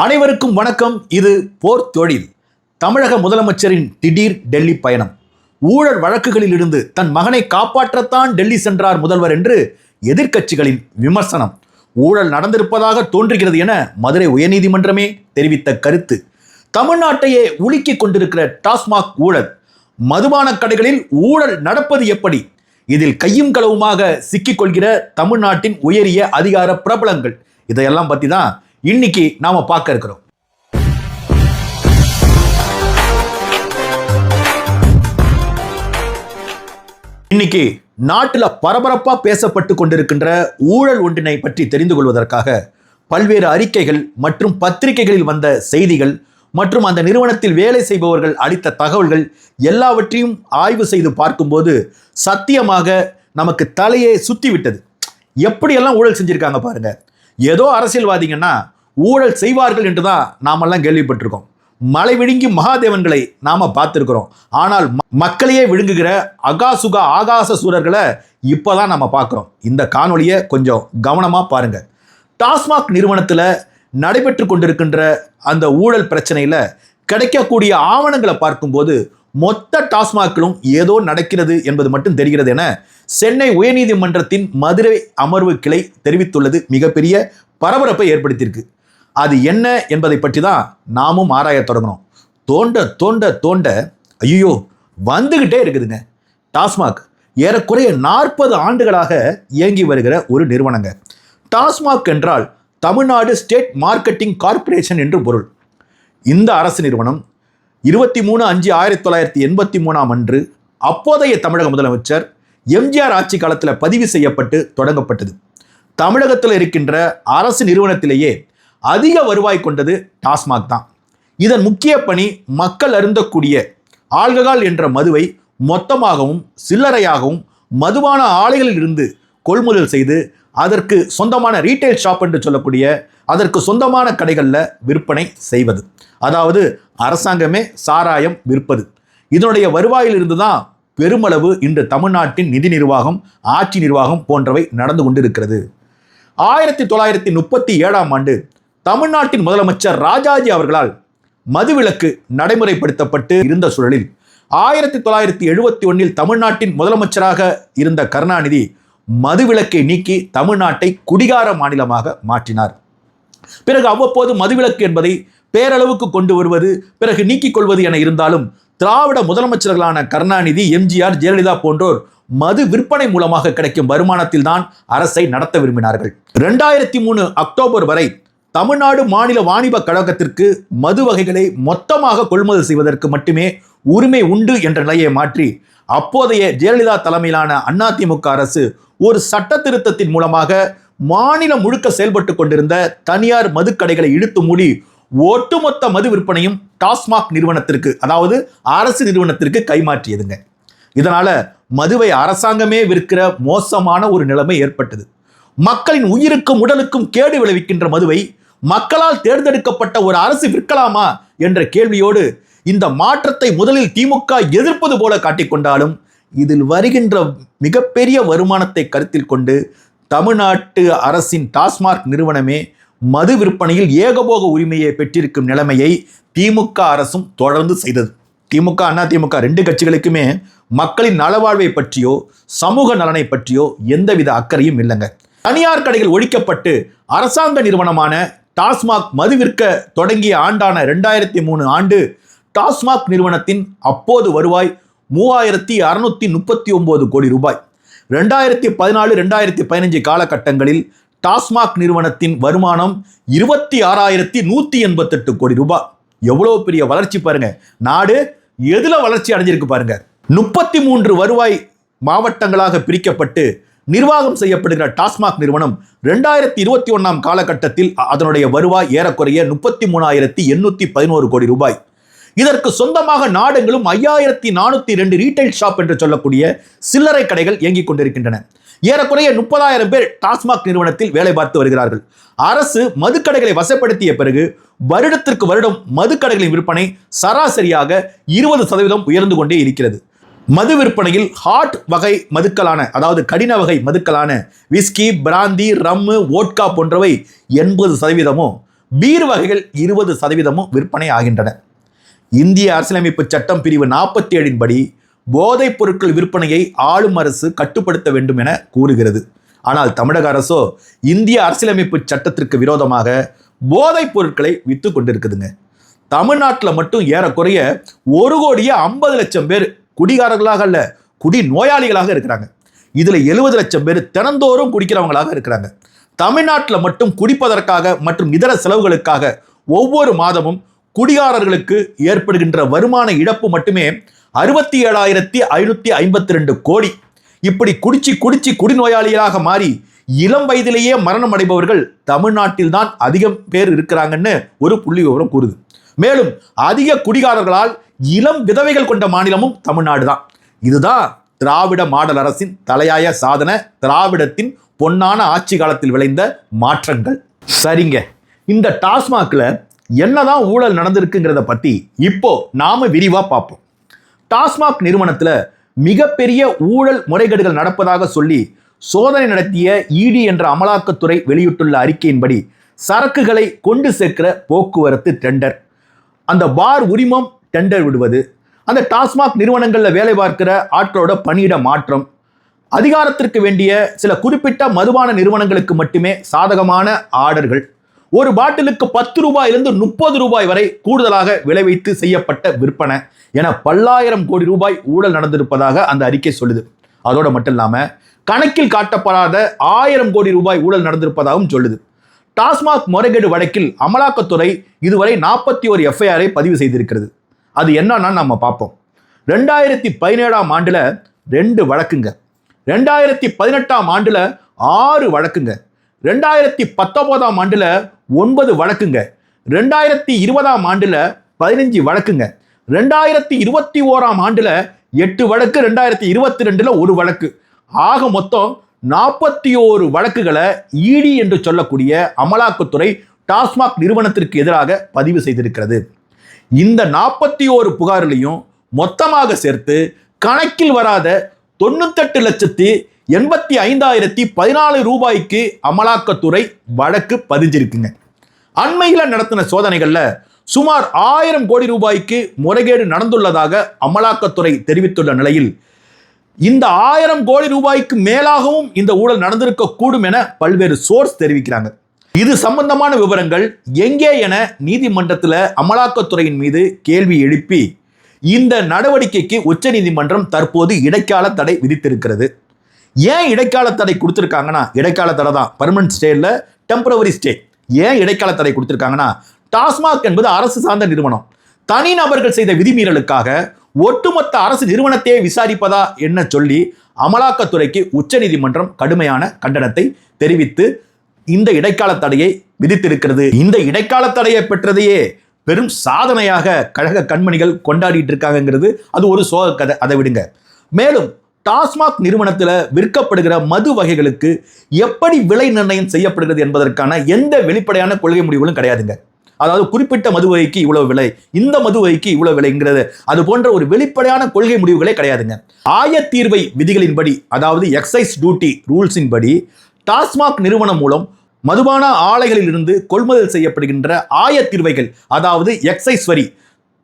அனைவருக்கும் வணக்கம். இது போர் தொழில். தமிழக முதலமைச்சரின் திடீர் டெல்லி பயணம். ஊழல் வழக்குகளில் இருந்து தன் மகனை காப்பாற்றத்தான் டெல்லி சென்றார் முதல்வர் என்று எதிர்க்கட்சிகளின் விமர்சனம். ஊழல் நடந்திருப்பதாக தோன்றுகிறது என மதுரை உயர்நீதிமன்றமே தெரிவித்த கருத்து. தமிழ்நாட்டையே உலுக்கிக் கொண்டிருக்கிற டாஸ்மாக் ஊழல். மதுபான கடைகளில் ஊழல் நடப்பது எப்படி? இதில் கையும் களவுமாக சிக்கிக்கொள்கிற தமிழ்நாட்டின் உயரிய அதிகார பிரபலங்கள். இதையெல்லாம் பற்றி தான் இன்னைக்கு நாம பார்க்க இருக்கிறோம். இன்னைக்கு நாட்டில் பரபரப்பா பேசப்பட்டு கொண்டிருக்கின்ற ஊழல் ஒன்றினை பற்றி தெரிந்து கொள்வதற்காக பல்வேறு அறிக்கைகள் மற்றும் பத்திரிகைகளில் வந்த செய்திகள் மற்றும் அந்த நிறுவனத்தில் வேலை செய்பவர்கள் அளித்த தகவல்கள் எல்லாவற்றையும் ஆய்வு செய்து பார்க்கும்போது சத்தியமாக நமக்கு தலையே சுத்தி விட்டது எப்படியெல்லாம் ஊழல் செஞ்சிருக்காங்க பாருங்க. ஏதோ அரசியல்வாதிங்கன்னா ஊழல் செய்வார்கள் என்று தான் நாமெல்லாம் கேள்விப்பட்டிருக்கோம். மலை விழுங்கி மகாதேவன்களை நாம பார்த்துருக்கிறோம். ஆனால் மக்களையே விழுங்குகிற அகாசுகா ஆகாச சூரர்களை இப்போதான் நம்ம பார்க்குறோம். இந்த காணொலியை கொஞ்சம் கவனமாக பாருங்க. டாஸ்மாக் நிறுவனத்தில் நடைபெற்று கொண்டிருக்கின்ற அந்த ஊழல் பிரச்சனையில் கிடைக்கக்கூடிய ஆவணங்களை பார்க்கும்போது மொத்த டாஸ்மாக்கிலும் ஏதோ நடக்கிறது என்பது மட்டும் தெரிகிறது என சென்னை உயர்நீதிமன்றத்தின் மதுரை அமர்வு கிளை தெரிவித்துள்ளது. மிகப்பெரிய பரபரப்பை ஏற்படுத்தியிருக்கு. அது என்ன என்பதை பற்றி தான் நாமும் ஆராயத் தொடங்கணும். தோண்ட தோண்ட தோண்ட ஐயோ வந்துகிட்டே இருக்குதுங்க. டாஸ்மாக் ஏறக்குறைய நாற்பது ஆண்டுகளாக இயங்கி வருகிற ஒரு நிறுவனங்க. டாஸ்மாக் என்றால் தமிழ்நாடு ஸ்டேட் மார்க்கெட்டிங் கார்ப்பரேஷன் என்று பொருள். இந்த அரசு நிறுவனம் இருபத்தி மூணு அஞ்சு ஆயிரத்தி தொள்ளாயிரத்தி எண்பத்தி மூணாம் அன்று அப்போதைய தமிழக முதலமைச்சர் எம்ஜிஆர் ஆட்சி காலத்தில் பதிவு செய்யப்பட்டு தொடங்கப்பட்டது. தமிழகத்தில் இருக்கின்ற அரசு நிறுவனத்திலேயே அதிக வருவாய் கொண்டது டாஸ்மாக் தான். இதன் முக்கிய பணி மக்கள் அருந்தக்கூடிய ஆல்கஹால் என்ற மதுவை மொத்தமாகவும் சில்லறையாகவும் மதுவான ஆலைகளில் இருந்து கொள்முதல் செய்து அதற்கு சொந்தமான ரீட்டைல் ஷாப் என்று சொல்லக்கூடிய அதற்கு சொந்தமான கடைகளில் விற்பனை செய்வது. அதாவது அரசாங்கமே சாராயம் விற்பது. இதனுடைய வருவாயிலிருந்து தான் பெருமளவு இன்று தமிழ்நாட்டின் நிதி நிர்வாகம் ஆட்சி நிர்வாகம் போன்றவை நடந்து கொண்டிருக்கிறது. ஆயிரத்தி தொள்ளாயிரத்தி முப்பத்தி ஏழாம் ஆண்டு தமிழ்நாட்டின் முதலமைச்சர் ராஜாஜி அவர்களால் மதுவிலக்கு நடைமுறைப்படுத்தப்பட்டு இருந்த சூழலில் ஆயிரத்தி தொள்ளாயிரத்தி எழுபத்தி ஒன்னில் தமிழ்நாட்டின் முதலமைச்சராக இருந்த கருணாநிதி மதுவிலக்கை நீக்கி தமிழ்நாட்டை குடிகார மாநிலமாக மாற்றினார். பிறகு அவ்வப்போது மதுவிலக்கு என்பதை பேரளவுக்கு கொண்டு வருவது பிறகு நீக்கிக் கொள்வது என இருந்தாலும் திராவிட முதலமைச்சர்களான கருணாநிதி எம்ஜிஆர் ஜெயலலிதா போன்றோர் மது விற்பனை மூலமாக கிடைக்கும் வருமானத்தில் தான் அரசை நடத்த விரும்பினார்கள். ரெண்டாயிரத்தி மூணு அக்டோபர் வரை தமிழ்நாடு மாநில வாணிப கழகத்திற்கு மது வகைகளை மொத்தமாக கொள்முதல் செய்வதற்கு மட்டுமே உரிமை உண்டு என்ற நிலையை மாற்றி அப்போதைய ஜெயலலிதா தலைமையிலான அதிமுக அரசு ஒரு சட்ட திருத்தத்தின் மூலமாக மாநிலம் முழுக்க செயல்பட்டு கொண்டிருந்த தனியார் மதுக்கடைகளை இழுத்து மூடி ஒட்டுமொத்த மது விற்பனையும் டாஸ்மாக் நிறுவனத்திற்கு அதாவது அரசு நிறுவனத்திற்கு கைமாற்றியதுங்க. இதனால மதுவை அரசாங்கமே விற்கிற மோசமான ஒரு நிலைமை ஏற்பட்டது. மக்களின் உயிருக்கும் உடலுக்கும் கேடு விளைவிக்கின்ற மதுவை மக்களால் தேர்ந்தெடுக்கப்பட்ட ஒரு அரசு விற்கலாமா என்ற கேள்வியோடு இந்த மாற்றத்தை முதலில் திமுக எதிர்ப்பது போல காட்டிக்கொண்டாலும் இதில் வருகின்ற மிகப்பெரிய வருமானத்தை கருத்தில் கொண்டு தமிழ்நாட்டு அரசின் டாஸ்மாக் நிறுவனமே மது விற்பனையில் ஏகபோக உரிமையை பெற்றிருக்கும் நிலைமையை திமுக அரசும் தொடர்ந்து செய்தது. திமுக அண்ணா திமுக ரெண்டு கட்சிகளுக்குமே மக்களின் நலவாழ்வை பற்றியோ சமூக நலனை பற்றியோ எந்தவித அக்கறையும் இல்லைங்க. தனியார் கடைகள் ஒழிக்கப்பட்டு அரசாங்க நிறுவனமான டாஸ்மாக் மது விற்க தொடங்கிய ஆண்டான ரெண்டாயிரத்தி மூணு ஆண்டு டாஸ்மாக் நிறுவனத்தின் அப்போது வருவாய் மூவாயிரத்தி அறுநூத்தி முப்பத்தி ஒன்பது கோடி ரூபாய். ரெண்டாயிரத்தி பதினாலு ரெண்டாயிரத்தி பதினஞ்சு காலகட்டங்களில் டாஸ்மாக் நிறுவனத்தின் வருமானம் இருபத்தி ஆறாயிரத்தி நூற்றி எண்பத்தெட்டு கோடி ரூபாய். எவ்வளோ பெரிய வளர்ச்சி பாருங்க. நாடு எதில் வளர்ச்சி அடைஞ்சிருக்கு பாருங்க. முப்பத்தி மூன்று வருவாய் மாவட்டங்களாக பிரிக்கப்பட்டு நிர்வாகம் செய்யப்படுகிற டாஸ்மாக் நிறுவனம் ரெண்டாயிரத்தி இருபத்தி ஒன்றாம் காலகட்டத்தில் அதனுடைய வருவாய் ஏறக்குறைய முப்பத்தி மூணாயிரத்தி எண்ணூற்றி பதினோரு கோடி ரூபாய். இதற்கு சொந்தமாக நாடெங்கிலும் ஐயாயிரத்தி நானூற்றி ரெண்டு ரீட்டைல் ஷாப் என்று சொல்லக்கூடிய சில்லறை கடைகள் இயங்கிக் கொண்டிருக்கின்றன. ஏறக்குறைய முப்பதாயிரம் பேர் டாஸ்மாக் நிறுவனத்தில் வேலை பார்த்து வருகிறார்கள். அரசு மதுக்கடைகளை வசப்படுத்திய பிறகு வருடத்திற்கு வருடம் மதுக்கடைகளின் விற்பனை சராசரியாக இருபது சதவீதம் உயர்ந்து கொண்டே இருக்கிறது. மது விற்பனையில் ஹாட் வகை மதுக்களான அதாவது கடின வகை மதுக்களான விஸ்கி பிராந்தி ரம்மு வோட்கா போன்றவை எண்பது சதவீதமும் பீர் வகைகள் இருபது சதவீதமும் விற்பனை ஆகின்றன. இந்திய அரசியலமைப்பு சட்டம் பிரிவு நாற்பத்தி ஏழின் படி போதைப் பொருட்கள் விற்பனையை ஆளும் அரசு கட்டுப்படுத்த வேண்டும் என கூறுகிறது. ஆனால் தமிழக அரசோ இந்திய அரசியலமைப்பு சட்டத்திற்கு விரோதமாக போதைப் பொருட்களை விற்று கொண்டிருக்குதுங்க. தமிழ்நாட்டில் மட்டும் ஏறக்குறைய ஒரு கோடியே ஐம்பது லட்சம் பேர் குடிகாரர்களாக அல்ல குடி நோயாளிகளாக இருக்கிறாங்க. இதில் எழுபது லட்சம் பேர் தினந்தோறும் குடிக்கிறவங்களாக இருக்கிறாங்க. தமிழ்நாட்டில் மட்டும் குடிப்பதற்காக மற்றும் இதர செலவுகளுக்காக ஒவ்வொரு மாதமும் குடிகாரர்களுக்கு ஏற்படுகின்ற வருமான இழப்பு மட்டுமே அறுபத்தி ஏழாயிரத்தி ஐநூற்றி ஐம்பத்தி ரெண்டு கோடி. இப்படி குடிச்சு குடிச்சு குடிநோயாளிகளாக மாறி இளம் வயதிலேயே மரணம் அடைபவர்கள் தமிழ்நாட்டில் தான் அதிகம் பேர் இருக்கிறாங்கன்னு ஒரு புள்ளி விவரம் கூறுது. மேலும் அதிக குடிகாரர்களால் இளம் விதவைகள் கொண்ட மாநிலமும் தமிழ்நாடு தான். இதுதான் திராவிட மாடல் அரசின் தலையாய சாதனை திராவிடத்தின் பொன்னான ஆட்சி காலத்தில் விளைந்த மாற்றங்கள். சரிங்க. இந்த டாஸ்மாக்ல என்னதான் ஊழல் நடந்திருக்குங்கிறத பத்தி இப்போ நாம விரிவா பார்ப்போம். டாஸ்மாக் நிறுவனத்துல மிகப்பெரிய ஊழல் முறைகேடுகள் நடப்பதாக சொல்லி சோதனை நடத்திய இடி என்ற அமலாக்கத்துறை வெளியிட்டுள்ள அறிக்கையின்படி சரக்குகளை கொண்டு சேர்க்கிற போக்குவரத்து டெண்டர். அந்த பார் உரிமம் டெண்டர் விடுவது அந்த டாஸ்மாக் நிறுவனங்களில் வேலை பார்க்கிற ஆட்களோட பணியிட மாற்றம் அதிகாரத்திற்கு வேண்டிய சில குறிப்பிட்ட மதுபான நிறுவனங்களுக்கு மட்டுமே சாதகமான ஆர்டர்கள். ஒரு பாட்டிலுக்கு பத்து ரூபாயிலிருந்து முப்பது ரூபாய் வரை கூடுதலாக விலை வைத்து செய்யப்பட்ட விற்பனை. என பல்லாயிரம் கோடி ரூபாய் ஊழல் நடந்திருப்பதாக அந்த அறிக்கை சொல்லுது. அதோடு மட்டும் இல்லாமல் கணக்கில் காட்டப்படாத ஆயிரம் கோடி ரூபாய் ஊழல் நடந்திருப்பதாகவும் சொல்லுது. டாஸ்மாக் முறைகேடு வழக்கில் அமலாக்கத்துறை இதுவரை நாற்பத்தி ஒரு எஃப்ஐஆரை பதிவு செய்திருக்கிறது. அது என்னன்னா நம்ம பார்ப்போம். ரெண்டாயிரத்தி பதினேழாம் ஆண்டில் ரெண்டு வழக்குங்க. ரெண்டாயிரத்தி பதினெட்டாம் ஆண்டில் ஆறு வழக்குங்க. ரெண்டாயிரத்தி பத்தொன்பதாம் ஆண்டில் ஒன்பது வழக்குங்க. ரெண்டாயிரத்தி இருபதாம் ஆண்டில் பதினஞ்சு வழக்குங்க. ரெண்டாயிரத்தி இருபத்தி ஓராம் ஆண்டில் எட்டு வழக்கு ரெண்டாயிரத்தி இருபத்தி ரெண்டில் ஒரு வழக்கு. ஆக மொத்தம் நாற்பத்தி ஓரு வழக்குகளை இடி என்று சொல்லக்கூடிய அமலாக்கத்துறை டாஸ்மாக் நிறுவனத்திற்கு எதிராக பதிவு செய்திருக்கிறது. இந்த நாற்பத்தி ஓரு புகாரிலையும் மொத்தமாக சேர்த்து கணக்கில் வராத தொண்ணூத்தெட்டு லட்சத்தி எண்பத்தி ஐந்தாயிரத்தி பதினாலு ரூபாய்க்கு அமலாக்கத்துறை வழக்கு பதிஞ்சிருக்குங்க. அண்மையில் நடத்தின சோதனைகளில் சுமார் ஆயிரம் கோடி ரூபாய்க்கு முறைகேடு நடந்துள்ளதாக அமலாக்கத்துறை தெரிவித்துள்ள நிலையில் இந்த ஆயிரம் கோடி ரூபாய்க்கு மேலாகவும் இந்த ஊழல் நடந்திருக்க கூடும் என பல்வேறு சோர்ஸ் தெரிவிக்கிறாங்க. இது சம்பந்தமான விவரங்கள் எங்கே என நீதிமன்றத்தில் அமலாக்கத்துறையின் மீது கேள்வி எழுப்பி இந்த நடவடிக்கைக்கு உச்சநீதிமன்றம் தற்போது இடைக்கால தடை விதித்திருக்கிறது. ஏன் இடைக்கால தடை கொடுத்துருக்காங்கன்னா இடைக்கால தடை தான். பர்மனன்ட் ஸ்டே இல்லை டெம்பரவரி ஸ்டே ஏன் இடைக்கால தடை கொடுத்துருக்காங்கன்னா டாஸ்மாக் என்பது அரசு சார்ந்த நிறுவனம். தனிநபர்கள் செய்த விதிமீறலுக்காக ஒட்டுமொத்த அரசு நிறுவனத்தையே விசாரிப்பதா என்ன சொல்லி அமலாக்கத்துறைக்கு உச்சநீதிமன்றம் கடுமையான கண்டனத்தை தெரிவித்து இந்த இடைக்கால தடையை விதித்திருக்கிறது. இந்த இடைக்கால தடையை பெற்றதையே பெரும் சாதனையாக கழக கண்மணிகள் கொண்டாடிட்டு இருக்காங்கங்கிறது அது ஒரு சோக கதை அதை விடுங்க. மேலும் டாஸ்மாக் நிறுவனத்தில் விற்கப்படுகிற மது வகைகளுக்கு எப்படி விலை நிர்ணயம் செய்யப்படுகிறது என்பதற்கான எந்த வெளிப்படையான கொள்கை முடிவுகளும் கிடையாதுங்க. அதாவது குறிப்பிட்ட மது வகைக்கு இவ்வளவு விலை இந்த மது வகைக்கு இவ்வளவு விலைங்கிறது அது போன்ற ஒரு வெளிப்படையான கொள்கை முடிவுகளே கிடையாதுங்க. ஆயத்தீர்வை விதிகளின்படி அதாவது எக்ஸைஸ் டியூட்டி ரூல்ஸின் படி டாஸ்மாக் நிறுவனம் மூலம் மதுபான ஆலைகளில் இருந்து கொள்முதல் செய்யப்படுகின்ற ஆயத்தீர்வைகள் அதாவது எக்ஸைஸ் வரி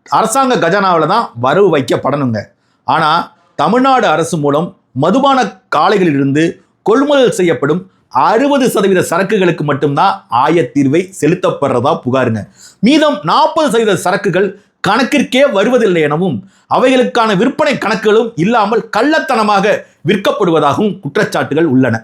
அரசாங்க கஜானாவில் தான் வரவு வைக்கப்படணுங்க. ஆனால் தமிழ்நாடு அரசு மூலம் மதுபான காலைகளிலிருந்து கொள்முதல் செய்யப்படும் அறுபது சதவீத சரக்குகளுக்கு மட்டும்தான் ஆயத்தீர்வை செலுத்தப்படுறதா புகாருங்க. மீதம் நாற்பது சதவீத சரக்குகள் கணக்கிற்கே வருவதில்லை எனவும் அவைகளுக்கான விற்பனை கணக்குகளும் இல்லாமல் கள்ளத்தனமாக விற்கப்படுவதாகவும் குற்றச்சாட்டுகள் உள்ளன.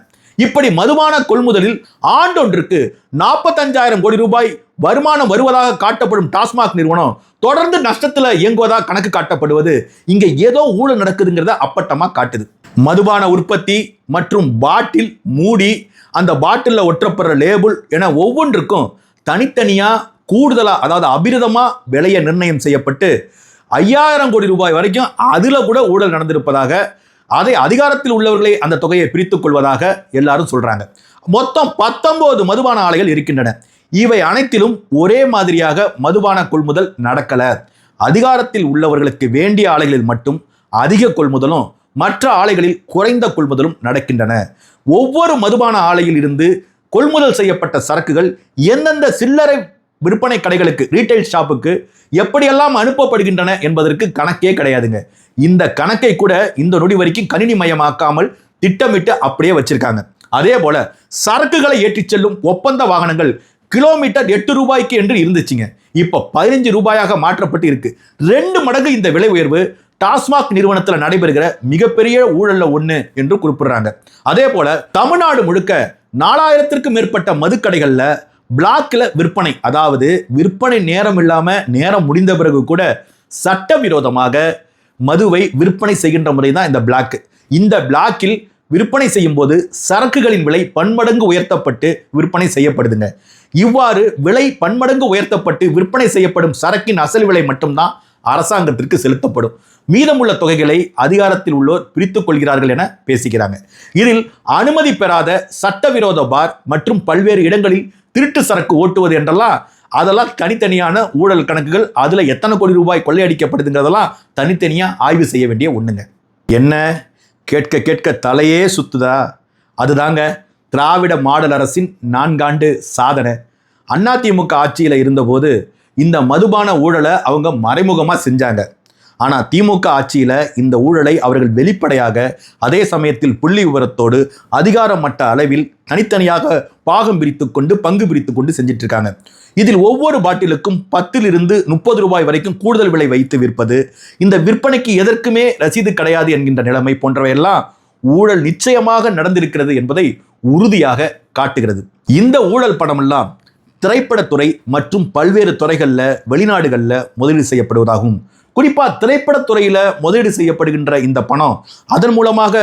இப்படி மதுபான கொள்முதலில் ஆண்டொன்றுக்கு நாற்பத்தஞ்சாயிரம் கோடி ரூபாய் வருமானம் வருவதாக காட்டப்படும் டாஸ்மாக் நிறுவனம் தொடர்ந்து நஷ்டத்தில் இயங்குவதாக கணக்கு காட்டப்படுவது. இங்கே ஏதோ ஊழல் நடக்குதுங்கிறத அப்பட்டமாக காட்டுது. மதுபான உற்பத்தி மற்றும் பாட்டில் மூடி அந்த பாட்டிலில் ஒற்றப்படுற லேபிள் என ஒவ்வொன்றுக்கும் தனித்தனியாக கூடுதலாக அதாவது அபிரதமாக விலையை நிர்ணயம் செய்யப்பட்டு ஐயாயிரம் கோடி ரூபாய் வரைக்கும் அதில் கூட ஊழல் நடந்திருப்பதாக அதை அதிகாரத்தில் உள்ளவர்களே அந்த தொகையை பிரித்துக் கொள்வதாக எல்லாரும் சொல்றாங்க. மொத்தம் பத்தொன்பது மதுபான ஆலைகள் இருக்கின்றன. இவை அனைத்திலும் ஒரே மாதிரியாக மதுபான கொள்முதல் நடக்கல. அதிகாரத்தில் உள்ளவர்களுக்கு வேண்டிய ஆலைகளில் மட்டும் அதிக கொள்முதலும் மற்ற ஆலைகளில் குறைந்த கொள்முதலும் நடக்கின்றன. ஒவ்வொரு மதுபான ஆலையில் இருந்து கொள்முதல் செய்யப்பட்ட சரக்குகள் எந்தெந்த சில்லறை விற்பனை கடைகளுக்கு ரீட்டைல் ஷாப்புக்கு எப்படியெல்லாம் அனுப்பப்படுகின்றன என்பதற்கு கணக்கே கிடையாதுங்க. இந்த கணக்கை கூட இந்த நொடி வரைக்கும் கணினி மயமாக்காமல் திட்டமிட்டு அப்படியே வச்சிருக்காங்க. அதே போல சரக்குகளை ஏற்றிச் செல்லும் ஒப்பந்த வாகனங்கள் கிலோமீட்டர் எட்டு ரூபாய்க்கு என்று இருந்துச்சுங்க. இப்போ பதினஞ்சு ரூபாயாக மாற்றப்பட்டு இருக்கு. ரெண்டு மடங்கு இந்த விலை உயர்வு டாஸ்மாக் நிறுவனத்தில் நடைபெறுகிற மிகப்பெரிய ஊழல்ல ஒன்று என்று குறிப்பிடுறாங்க. அதே போல தமிழ்நாடு முழுக்க நாலாயிரத்திற்கும் மேற்பட்ட மதுக்கடைகளில் பிளாக்ல விற்பனை அதாவது விற்பனை நேரம் இல்லாம நேரம் முடிந்த பிறகு கூட சட்டவிரோதமாக மதுவை விற்பனை செய்கின்ற முறை தான் இந்த பிளாக். இந்த பிளாக்கில் விற்பனை செய்யும் போது சரக்குகளின் விலை பன்மடங்கு உயர்த்தப்பட்டு விற்பனை செய்யப்படுதுங்க. இவ்வாறு விலை பன்மடங்கு உயர்த்தப்பட்டு விற்பனை செய்யப்படும் சரக்கின் அசல் விலை மட்டும்தான் அரசாங்கத்திற்கு செலுத்தப்படும். மீதமுள்ள தொகைகளை அதிகாரத்தில் உள்ளோர் பிரித்துக் கொள்கிறார்கள் என பேசுகிறாங்க. இதில் அனுமதி பெறாத சட்டவிரோத பார் மற்றும் பல்வேறு இடங்களில் திருட்டு சரக்கு ஓட்டுவது என்றெல்லாம் அதெல்லாம் தனித்தனியான ஊழல் கணக்குகள் அதில் எத்தனை கோடி ரூபாய் கொள்ளையடிக்கப்படுதுங்கிறதெல்லாம் தனித்தனியாக ஆய்வு செய்ய வேண்டிய ஒன்றுங்க என்ன? கேட்க கேட்க தலையே சுத்துதா? அதுதாங்க திராவிட மாடல் அரசின் நான்காண்டு சாதனை. அதிமுக ஆட்சியில் இருந்தபோது இந்த மதுபான ஊழலை அவங்க மறைமுகமாக செஞ்சாங்க. ஆனால் திமுக ஆட்சியில் இந்த ஊழலை அவர்கள் வெளிப்படையாக அதே சமயத்தில் புள்ளி விவரத்தோடு அதிகார மட்ட அளவில் தனித்தனியாக பாகம் பிரித்து கொண்டு பங்கு பிரித்து கொண்டு செஞ்சிட்டு இருக்காங்க இதில் ஒவ்வொரு பாட்டிலுக்கும் பத்திலிருந்து முப்பது ரூபாய் வரைக்கும் கூடுதல் விலை வைத்து விற்பது இந்த விற்பனைக்கு எதற்குமே ரசீது கிடையாது என்கின்ற நிலைமை போன்றவையெல்லாம் ஊழல் நிச்சயமாக நடந்திருக்கிறது என்பதை உறுதியாக காட்டுகிறது. இந்த ஊழல் பணமெல்லாம் திரைப்படத்துறை மற்றும் பல்வேறு துறைகளில் வெளிநாடுகளில் முதலீடு செய்யப்படுவதாகவும் குறிப்பாக திரைப்படத்துறையில் முதலீடு செய்யப்படுகின்ற இந்த பணம் அதன் மூலமாக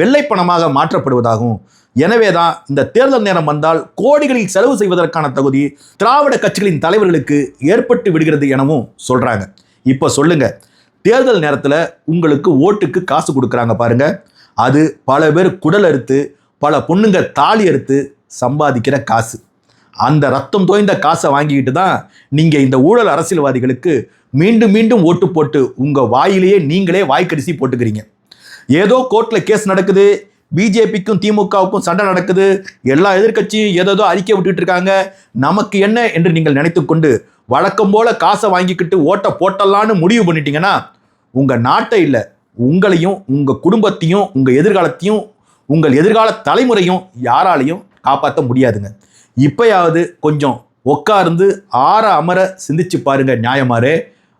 வெள்ளை பணமாக மாற்றப்படுவதாகவும் எனவே தான் இந்த தேர்தல் நேரம் வந்தால் கோடிகளில் செலவு செய்வதற்கான தகுதி திராவிட கட்சிகளின் தலைவர்களுக்கு ஏற்பட்டு விடுகிறது எனவும் சொல்றாங்க. இப்போ சொல்லுங்க தேர்தல் நேரத்தில் உங்களுக்கு ஓட்டுக்கு காசு கொடுக்குறாங்க பாருங்க. அது பல பேர் குடல் அறுத்து பல பொண்ணுங்க தாலி அறுத்து சம்பாதிக்கிற காசு. அந்த ரத்தம் தோய்ந்த காசை வாங்கிக்கிட்டு தான் நீங்கள் இந்த ஊழல் அரசியல்வாதிகளுக்கு மீண்டும் மீண்டும் ஓட்டு போட்டு உங்கள் வாயிலேயே நீங்களே வாய்க்கரிசி போட்டுக்கிறீங்க. ஏதோ கோர்ட்டில் கேஸ் நடக்குது பிஜேபிக்கும் திமுகவுக்கும் சண்டை நடக்குது எல்லா எதிர்க்கட்சியும் ஏதேதோ அறிக்கை விட்டுட்டு இருக்காங்க. நமக்கு என்ன என்று நீங்கள் நினைத்துக்கொண்டு வழக்கம் போல காசை வாங்கிக்கிட்டு ஓட்டை போட்டலான்னு முடிவு பண்ணிட்டீங்கன்னா உங்கள் நாட்டை இல்லை உங்களையும் உங்கள் குடும்பத்தையும் உங்கள் எதிர்காலத்தையும் உங்கள் எதிர்கால தலைமுறையும் யாராலையும் காப்பாற்ற முடியாதுங்க. இப்பயாவது கொஞ்சம் உட்கார்ந்து ஆற அமர சிந்திச்சு பாருங்க நியாயமாரே